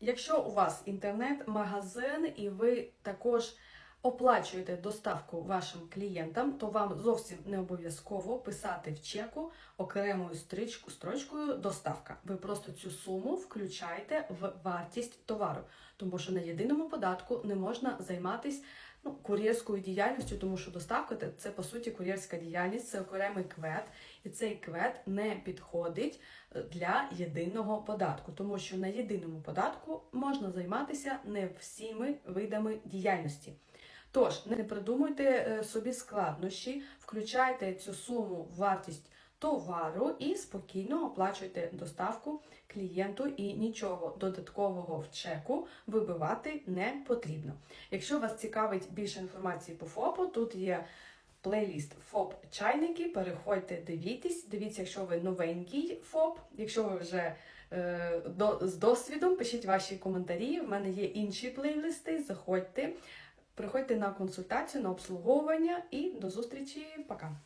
Якщо у вас інтернет-магазин і ви також оплачуєте доставку вашим клієнтам, то вам зовсім не обов'язково писати в чеку окремою строчкою доставка. Ви просто цю суму включаєте в вартість товару, тому що на єдиному податку не можна займатися ну, кур'єрською діяльністю, тому що доставка це, це по суті кур'єрська діяльність, це окремий квет, і цей квет не підходить е, для єдиного податку, тому що на єдиному податку можна займатися не всіми видами діяльності. Тож не придумуйте е, собі складнощі, включайте цю суму в вартість товару і спокійно оплачуйте доставку клієнту, і нічого додаткового в чеку вибивати не потрібно. Якщо вас цікавить більше інформації по ФОПу, тут є плейліст ФОП чайники. Переходьте, дивіться. Дивіться, якщо ви новенький ФОП, якщо ви вже е, до, з досвідом, пишіть ваші коментарі. В мене є інші плейлисти. Заходьте, приходьте на консультацію, на обслуговування і до зустрічі. Пока!